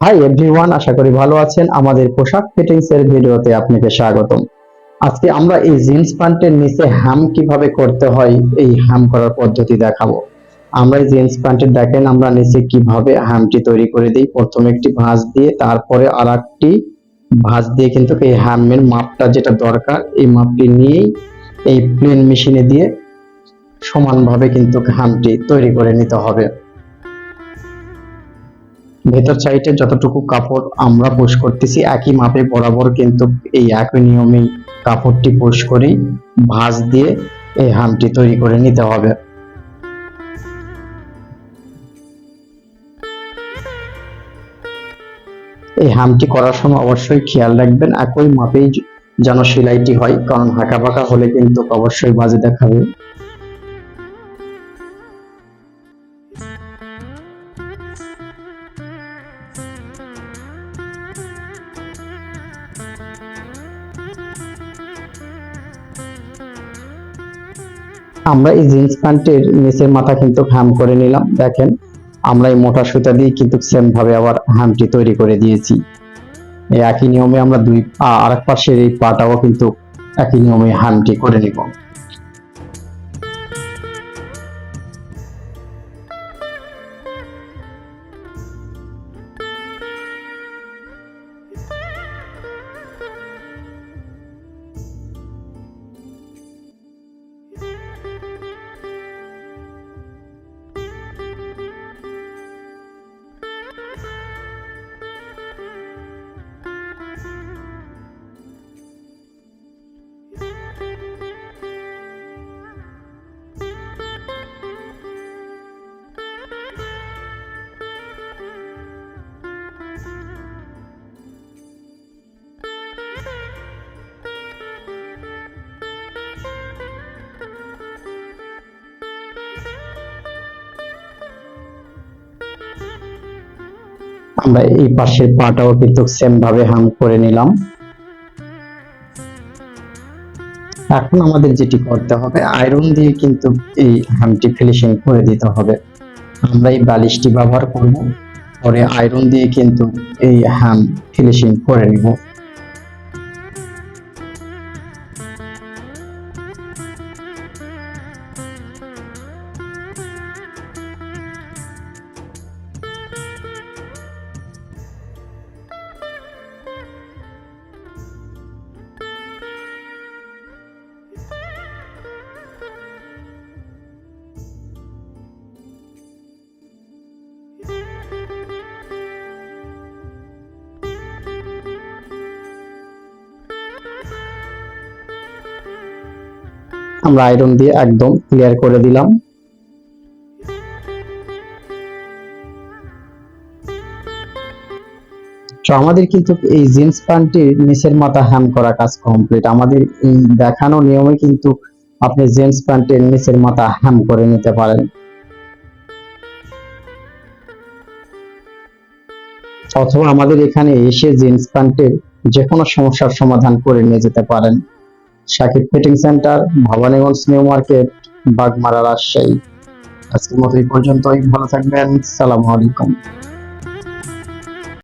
Hi everyone আশা করি ভালো আছেন। আমাদের পোশাক ফিটিংস এর ভিডিওতে আপনাকে স্বাগতম। আজকে আমরা এই জিন্স প্যান্টের নিচে হ্যাম কীভাবে করতে হয়, এই হ্যাম করার পদ্ধতি দেখাবো। আমরা এই জিন্স প্যান্টের দেখেন আমরা নিচে কীভাবে হ্যামটি তৈরি করে দিই। প্রথমে একটি ভাঁজ দিয়ে, তারপরে আর একটি ভাঁজ দিয়ে কিন্তু এই হ্যামের মাপটা যেটা দরকার, এই মাপটি নিয়েই এই প্লেন মেশিনে দিয়ে সমানভাবে কিন্তু হ্যামটি তৈরি করে নিতে হবে। ভেতর সাইডে যতটুকু কাপড় আমরা পুশ করতেছি, একই মাপে বরাবর কিন্তু এই একই নিয়মেই কাপড়টি পুশ করেই ভাঁজ দিয়ে এই হামটি তৈরি করে নিতে হবে। এই হামটি করার সময় অবশ্যই খেয়াল রাখবেন, একই মাপেই যেন সেলাইটি হয়, কারণ হাঁকা ফাঁকা হলে কিন্তু অবশ্যই বাজে দেখাবে। আমরা এই জিন্স প্যান্টের নিচের মাথা কিন্তু হ্যাম করে নিলাম। দেখেন, আমরা এই মোটা সুতা দিয়ে কিন্তু সেম ভাবে আবার হ্যামটি তৈরি করে দিয়েছি। এই একই নিয়মে আমরা দুই আর এক পাশের এই পাটাও কিন্তু একই নিয়মে হ্যামটি করে নিব। আমরা এই পাশের পাটাও কিন্তু সেম ভাবে হাম করে নিলাম। এখন আমাদের যেটি করতে হবে আয়রন দিয়ে কিন্তু এই হ্যামটি ফিনিশিং করে দিতে হবে। আমরা এই বালিশটি ব্যবহার করব, পরে আয়রন দিয়ে কিন্তু এই হাম ফিনিশিং করে নিব। আমরা আয়রন দিয়ে একদম ক্লিয়ার করে দিলাম। তো আমাদের কিন্তু এই জিন্স প্যান্টের নিচের মাথা হ্যাম করা কাজ কমপ্লিট আমাদের এই দেখানো নিয়মে কিন্তু আপনি জিন্স প্যান্টের নিচের মাথা হ্যাম করে নিতে পারেন। অথবা আমাদের এখানে এসে জিন্স প্যান্টের যে কোনো সমস্যার সমাধান করে নিয়ে যেতে পারেন। Sakib fitting centre, Bhabaniganj new market, Bagmara Rajshahi. আজকের মতো এই পর্যন্তই। ভালো থাকবেন। সালামু আলাইকুম।